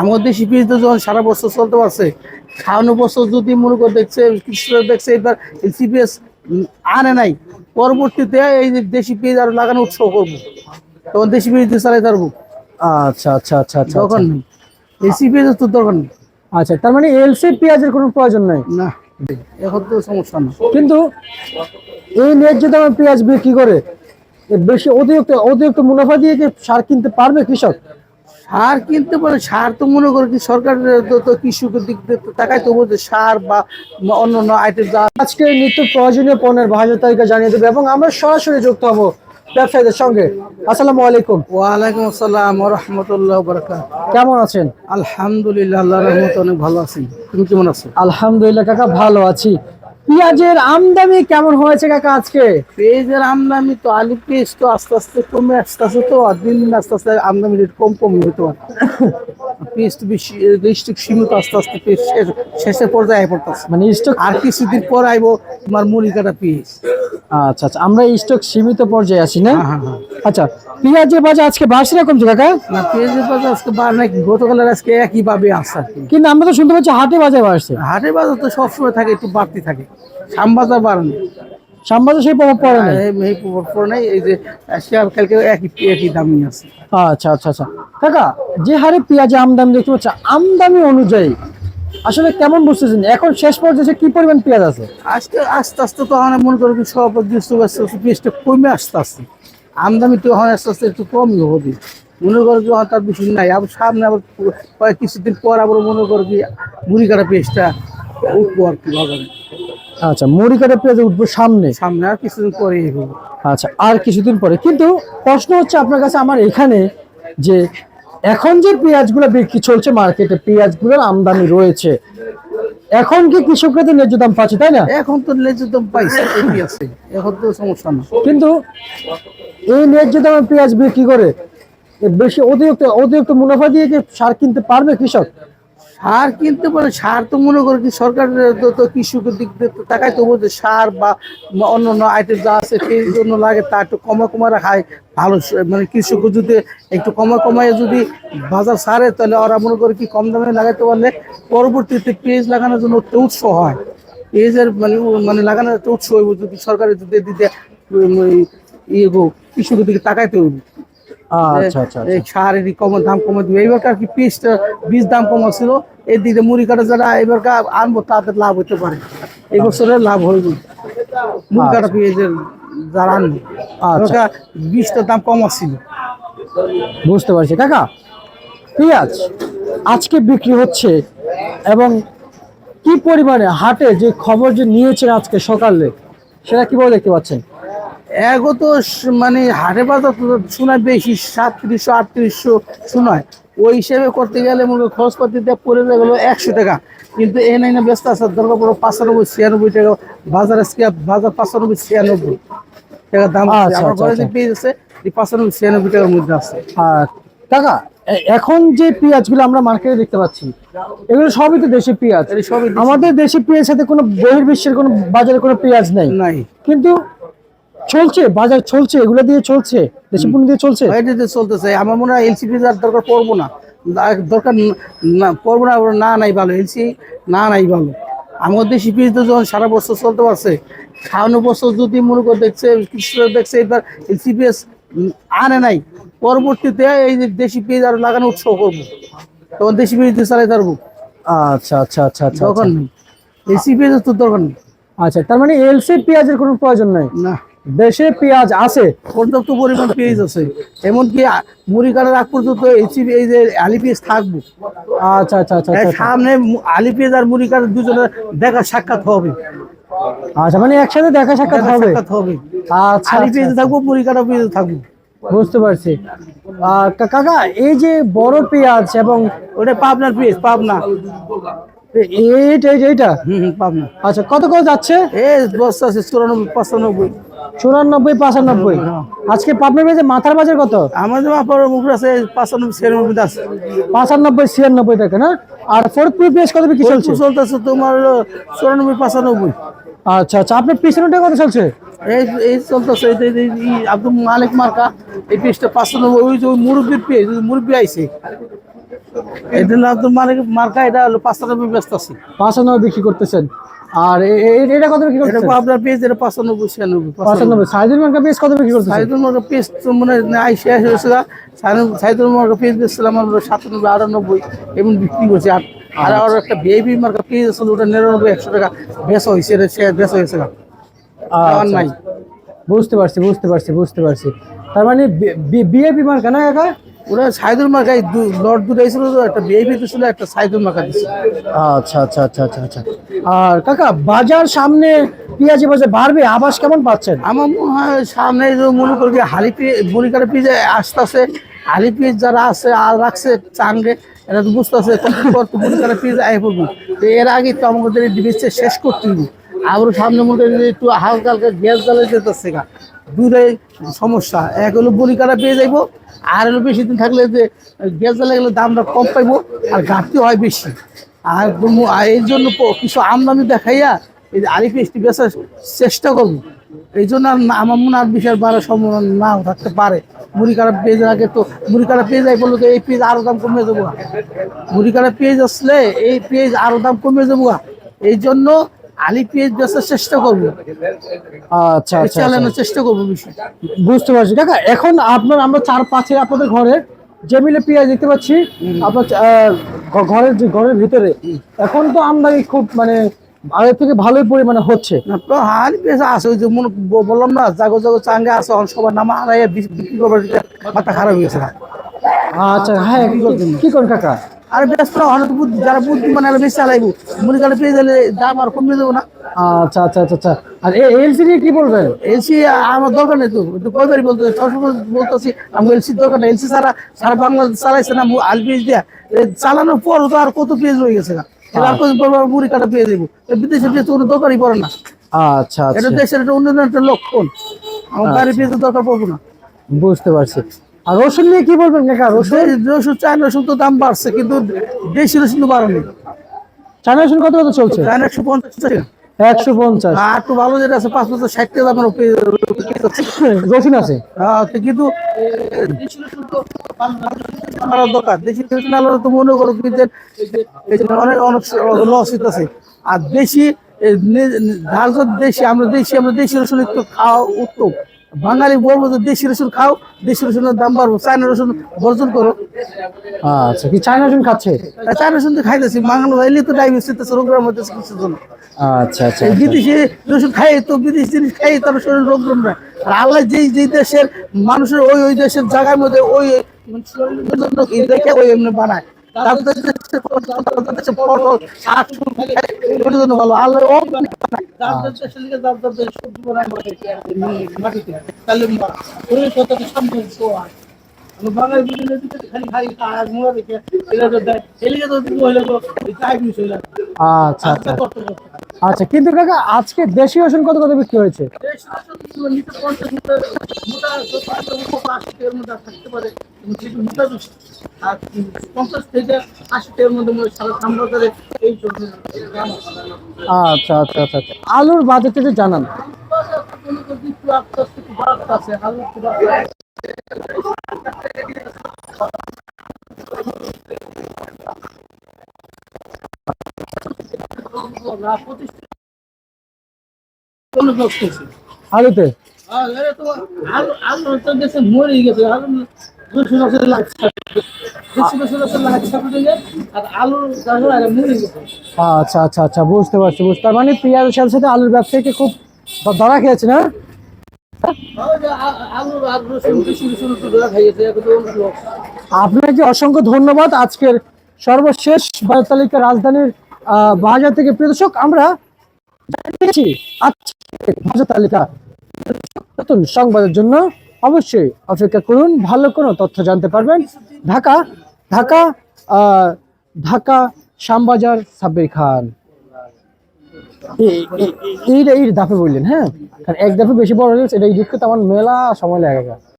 আমার দেশি পেঁয়াজ তো যখন সারা বছর চলতে পারছে খাওয়ানো বছর যদি মনে করে দেখছে কৃষকরা দেখছে এবার পেঁয়াজ আনে নাই পরবর্তীতে এই দেশি পেঁয়াজ আর লাগানো উৎসব করব। তখন দেশি পেঁয়াজ দিয়ে চালাই পারব আচ্ছা আচ্ছা আচ্ছা আচ্ছা দরকার নেই। এলসি পেঁয়াজ তো দরকার নেই। আচ্ছা তার মানে এলসি পেঁয়াজের কোনো প্রয়োজন নাই? না এখন তো সমস্যা না। কিন্তু এই ন্যায্য দামে পেঁয়াজ বিক্রি করে বেশি অতিরিক্ত অতিরিক্ত মুনাফা দিয়ে কি সার কিনতে পারবে কৃষক? সার কিনতে পারে সার তো মনে করে কি সরকার তো কৃষকের দিক দিয়ে তো তাকাই তো বলছে সার বা অন্য অন্য আইটেম আজকে নিত্য প্রয়োজনীয় পণ্যের বাজার তালিকা জানিয়ে দেবে এবং আমরা সরাসরি যুক্ত হব ব্যবসায়ীদের সঙ্গে। আসসালামু আলাইকুম। ওয়ালাইকুম আসসালাম রহমতুল্লাহ বরকাত কেমন আছেন? আলহামদুলিল্লাহ আল্লাহ রহমত অনেক ভালো আছি। তুমি কেমন আছো? আলহামদুলিল্লাহ কাকা ভালো আছি। পেঁয়াজের আমদানি কেমন হয়েছে কাকা আজকে? পেঁয়াজের আমদানি তো আলু পেঁয়াজ তো আস্তে আস্তে কমে আসতে আসতে তো আর দিন দিন আস্তে আস্তে আমদানি রেট কম কম হতে পারে। পেঁয়াজ তো বেশি সীমিত আস্তে আস্তে পেঁয়াজ শেষ শেষের পর্যায়ে পড়তেছে। মানে স্টক আর কিছুদিন পর আইবো তোমার মুড়ি কাটা পেঁয়াজ। আচ্ছা আচ্ছা আমরা স্টক সীমিত পর্যায়ে আছি না? হ্যাঁ হ্যাঁ হ্যাঁ। আচ্ছা পেঁয়াজের বাজার আজকে বাড়ছে না কমছে কাকা? না পেঁয়াজের বাজার আজকে বার নাই গতকালের আজকে একইভাবে আসছে কিন্তু আমরা তো শুনতে পাচ্ছি হাটে বাজার বাড়ছে। হাটের বাজার তো সবসময় থাকে একটু বাড়তি থাকে। শাম বাজার বাড়ানো সামবাজার সেই প্রভাব পড়ে না এই পরে নাই। এই যে শেয়ার কালকে একই একই দামই আছে। আচ্ছা আচ্ছা আচ্ছা। কাকা যে হারে পেঁয়াজ আমদানি দেখতে পাচ্ছি আমদানি অনুযায়ী আসলে কেমন বুঝতেছেন? এখন শেষ পর্যায়ে কি পরিমাণ পেঁয়াজ আছে? আজকে আস্তে আস্তে তো আমার মনে করো সব দৃশ্য পেঁয়াজটা কমে আসতে আসতে। আমদানি তো এখন আস্তে আস্তে একটু কমই হবে। মনে করো কি তার বেশি নাই। আবার সামনে আবার কয়েক কিছুদিন পর আবার মনে করো কি মুড়ি কাটা পেঁয়াজটা উঠবো আর কি বাজারে। আচ্ছা মুড়ি কাটা পেঁয়াজ উঠবো সামনে। সামনে আর কিছুদিন পরে আচ্ছা আর কিছুদিন পরে। কিন্তু প্রশ্ন হচ্ছে আপনার কাছে আমার এখানে যে এখন যে পেঁয়াজগুলো বিক্রি চলছে মার্কেটে পেঁয়াজগুলোর আমদানি রয়েছে এখন কি কৃষকরা তো ন্যায্য দাম পাচ্ছে তাই না? এখন তো লেজে দাম পাইছে এখন তো সমস্যা না। কিন্তু এই ন্যায্য দামে পেঁয়াজ বিক্রি করে বেশি অতিরিক্ত অতিরিক্ত মুনাফা দিয়ে কি সার কিনতে পারবে কৃষক? সার কিনতে পারে সার তো মনে করে কি সরকার তো কৃষকের দিক দিয়ে তাকাই তো বলছে সার বা অন্য অন্য আইটেম যা আছে সেই জন্য লাগে তা একটু কমা কমা রাখায় ভালো মানে কৃষক যদি একটু কমা কমায় যদি বাজার সারে তাহলে ওরা মনে করে কি কম দামে লাগাতে পারলে পরবর্তীতে পেঁয়াজ লাগানোর জন্য একটা উৎস হয়। পেঁয়াজের মানে মানে লাগানোর একটা উৎস হইব যদি সরকারের যদি দিতে ইয়ে গো, কৃষকের দিকে তাকাইতে হইব। আচ্ছা আচ্ছা কম দাম কমে দিবে। এবারকার কি পিসটা বীজ দাম কম ছিল এই দিকে মুড়ি কাটা যারা এবারকার আনব তাদের লাভ হতে পারে। এই বছরের লাভ হইব। মুড়ি কাটা পেঁয়াজের যারা আনব আচ্ছা। এবারকার বীজটার দাম কম ছিল। বুঝতে পারছি। কাকা পেঁয়াজ আজকে বিক্রি হচ্ছে এবং কি পরিমাণে হাটে যে খবর যে নিয়েছেন আজকে সকালে সেটা কীভাবে দেখতে পাচ্ছেন? এগো তো মানে হাটে বাজার তো শোনায় বেশি সাতত্রিশশো আটত্রিশশো শোনায়। ওই হিসেবে করতে গেলে মনে করো খরচপাতি দিয়ে পড়ে গেলো একশো টাকা। কিন্তু এ নাই না ব্যস্ত আছে দরকার পড়ো পাঁচানব্বই ছিয়ানব্বই টাকা। বাজার আজকে বাজার পাঁচানব্বই ছিয়ানব্বই টাকা দাম আছে। আচ্ছা, আমার আচ্ছা, ঘরে যে। পেয়ে আছে এই পাঁচানব্বই ছিয়ানব্বই টাকার মধ্যে আছে। আর এ- এখন যে পেঁয়াজগুলো আমরা মার্কেটে দেখতে পাচ্ছি এগুলো সবই তো দেশি পেঁয়াজ। আমাদের দেশি পেঁয়াজের সাথে কোনো বহির্বিশ্বের কোনো বাজারে কোনো পেঁয়াজ নেই। নাই। কিন্তু চলছে বাজার চলছে এগুলো দিয়ে চলছে দেশি পণ্য দিয়ে চলছে? এটাতে চলতেছে। আমার মনে হয় এলসিপি যার দরকার পড়ব না। দরকার না পড়ব না না নাই ভালো। এলসি না নাই ভালো। আমার দেশি পিস তো যখন সারা বছর চলতে পারছে খাওয়ানো বছর যদি মনে করে দেখছে দেখছে এবার এলসি পিএস আনে নাই পরবর্তীতে এই যে দেশি পেঁয়াজ আর লাগানো উৎসব করব। তখন দেশি পেঁয়াজ দিয়ে চালাই পারব আচ্ছা আচ্ছা আচ্ছা আচ্ছা দরকার নেই। এলসি পেঁয়াজ তো দরকার নেই। আচ্ছা তার মানে এলসি পেঁয়াজের কোনো প্রয়োজন নাই? না। দেশে পেঁয়াজ আছে পর্যাপ্ত পরিমাণ পেঁয়াজ আছে। এমনকি আ- মুড়ি কাটার আগ পর্যন্ত এই যে আলি পেঁয়াজ থাকব। আচ্ছা আচ্ছা আচ্ছা আচ্ছা সামনে মু- আলি পেঁয়াজ আর মুড়ি কাটার দুজনের দেখা সাক্ষাৎ হবে। আচ্ছা মানে একসাথে দেখা সাক্ষাৎ হবে? সাক্ষাৎ হবে। আচ্ছা আলি আচ্ছা, পেঁয়াজ থাকব মুড়ি কাটা পেঁয়াজ থাকব। বুঝতে পারছি। কাকা এই যে বড় পেঁয়াজ এবং ওটা পাবনার পেঁয়াজ পাবনা। এইটা এইটা হুম পাবনা। আচ্ছা কত যাচ্ছে? এ বস্তা আছে চুরানব্বই পঁচানব্বই। চুরানব্বই পঁচানব্বই? আজকে পাবনার পেঁয়াজে মাথার বাজার কত? আমাদের মাপার আছে পাঁচানব্বই ছিয়ানব্বই আছে। পঁচানব্বই ছিয়ানব্বই টাকা না? আর ফরিদপুর কত বিক্রি চলছে? চলতেছে তোমার চুরানব্বই পঁচানব্বই। আচ্ছা আচ্ছা আপনার পিছনেটা কত চলছে? এই এই চলতেছে আব্দুল মালিক মার্কা এই পাঁচানব্বই ওই যে মুরব্বীর মুরব্বী আইছে। এটা তো মানে মার্কা এটা হলো পাঁচানব্বই ব্যস্ত আছে। পাঁচানব্বই বিক্রি করতেছেন। আর এটা কত বিক্রি করতেছেন? আপনার পেজ এটা পাঁচানব্বই ছিয়ানব্বই পাঁচানব্বই সাইজের মার্কা বেশ কত বিক্রি করতেছেন? সাইদুল মার্কা পেজ তো মানে শেষ হয়েছিল সাইদুল মার্কা পেজ বেচছিলাম আমরা সাতানব্বই আটানব্বই এমন বিক্রি করছি। আর আর আর একটা বেবি মার্কা পেজ আসলে ওটা নিরানব্বই একশো টাকা বেচা হয়েছে এটা বেচা হয়েছে আর আচ্ছা, নাই। বুঝতে পারছি বুঝতে পারছি বুঝতে পারছি। তার মানে বিএপি মার্কা না কাকা ওরা সাইদুল মার্কায় লট দুটাই ছিল তো একটা তো ছিল একটা সাইদুল মার্কা দিচ্ছে আচ্ছা আচ্ছা আচ্ছা আচ্ছা আচ্ছা। আর কাকা বাজার সামনে পেঁয়াজি বাজার বাড়বে? আবাস কেমন পাচ্ছেন? আমার মনে হয় সামনে যে মনে করি হালি বনিকাটা পিজে আসতে আসে হালি পিস যারা আছে আর রাখছে চাঙ্গে এরা তো বুঝতে আছে বনিকাটা পিজ আয় পড়ব তো এর আগে তো আমাদের ডিভিসে শেষ করতে আবার সামনে মনে করি একটু হালকা হালকা গ্যাস জ্বালে যেতেছে দুটাই সমস্যা। এক হলো বনিকাটা পেয়ে যাইবো, আর হলো বেশি দিন থাকলে যে গ্যাস জ্বালে গেলে দামটা কম পাইবো, আর ঘাটতি হয় বেশি। আর এর জন্য কিছু আমদানি দেখাইয়া এই যে আলি পেস্টি বেচার চেষ্টা করব। এই জন্য আর না- আমার মনে আর বিশাল বাড়ার সম্ভাবনা নাও থাকতে পারে। মুড়ি কাটা পেঁয়াজ আগে তো মুড়ি কাটা পেঁয়াজ আই বলল এই পেঁয়াজ আরও দাম কমে যাব গা। মুড়ি কাটা পেঁয়াজ আসলে এই পেঁয়াজ আরও দাম কমে যাব এই জন্য আলি পেঁয়াজ বেচার চেষ্টা করব। আচ্ছা আচ্ছা, আচ্ছা। চালানোর চেষ্টা করব বিষয় বুঝতে পারছি। কাকা এখন আপনার আমরা চার পাঁচে আপনাদের ঘরে যে মিলে পেঁয়াজ দেখতে পাচ্ছি আপনার ঘরের যে ঘরের ভিতরে এখন তো আমদানি খুব মানে আগের থেকে ভালোই পরিমাণে হচ্ছে। না তো হালি পেঁয়াজ আছে ওই যে মনে বললাম না জাগো জাগো চাঙ্গে আছে সবার নামা বিক্রি করবার মাথা খারাপ হয়ে গেছে। আচ্ছা হ্যাঁ কি- কি করেন কাকা? আর ব্যস্ত তো বুদ্ধি যারা বুদ্ধি মানে আরও বেশি চালাইবো। মুড়ি কাটা পেয়ে গেলে দাম আর কমে যাব না। আচ্ছা আচ্ছা আচ্ছা আচ্ছা। আর এলসি নিয়ে কি বলবেন? এলসি আমার দরকার নেই তো। কয়বারই বলতে সবসময় বলতেছি আমি এলসির দরকার নেই। এলসি ছাড়া সারা বাংলাদেশ চালাইছে না আল পেঁয়াজ দিয়া। চালানোর পর তো আর কত পেজ হয়ে গেছে না এবার পর মুড়ি কাটা পেয়ে দেবো। বিদেশে পেঁয়াজ তো কোনো দরকারই পড়ে না। আচ্ছা এটা আচ্ছা দেশের একটা উন্নয়নের একটা লক্ষণ। আমার বাড়ির পেঁয়াজের দরকার পড়ব না। বুঝতে পারছি। আর রসুন নিয়ে কি বলবেন কাকা? রসুন? রসুন চায়না রসুন তো দাম বাড়ছে কিন্তু দেশি রসুন তো বাড়েনি। চায়না রসুন কত কত চলছে? চায়না একশো পঞ্চাশ একশো পঞ্চাশ। আর একটু ভালো যেটা আছে পাঁচ বছর ষাট টাকা দামের রসুন আছে। হ্যাঁ, কিন্তু দরকার দেশি রসুন আলাদা তো মনে করো কিন্তু অনেক অনেক লস হইতেছে। আর দেশি ধার দেশি আমরা দেশি আমরা দেশি রসুন একটু খাওয়া উত্তম। বাঙালি বলব যে দেশি রসুন খাও দেশি রসুনের দাম বাড়বো চায়না রসুন বর্জন করো আচ্ছা কি চায়না রসুন খাচ্ছে চায়না রসুন তো খাইতেছি বাঙালি হইলে তো ডায়াবেটিস হইতেছে রোগের মধ্যে কিছুর জন্য আচ্ছা আচ্ছা বিদেশি রসুন খাই তো বিদেশি জিনিস খাই তার শরীর রোগ না আর আল্লাহ যেই যেই দেশের মানুষের ওই ওই দেশের জায়গার মধ্যে ওই ওই এমনি বানায় তাদের ফসল, তাদের দেশে ফসল, শাক সবজি ওটার জন্য ভালো। আল্লাহ মাটিতে। তাহলে আচ্ছা আচ্ছা। আচ্ছা কিন্তু কাকা আজকে দেশি রসুন কত কত বিক্রি হয়েছে? আচ্ছা আচ্ছা আচ্ছা আচ্ছা। আলুর বাজেটটা জানান। আলুতে? আচ্ছা আচ্ছা আচ্ছা বুঝতে পারছি, বুঝতে মানে পেঁয়াজের সাথে সাথে আলুর ব্যবসায়ীকে খুব ধরা খেয়েছে না? আপনাকে অসংখ্য ধন্যবাদ আজকের সর্বশেষ বাজার তালিকা রাজধানীর বাজার থেকে প্রিয় আমরা তালিকা নতুন সংবাদের জন্য অবশ্যই অপেক্ষা করুন, ভালো কোনো তথ্য জানতে পারবেন। ঢাকা ঢাকা ঢাকা, শ্যামবাজার, সাব্বির খান। এই- এই- দাফে বললেন হ্যাঁ? কারণ এক দাফে বেশি বড় হয়ে গেছে এটা এই করতে আমার মেলা সময় লাগে।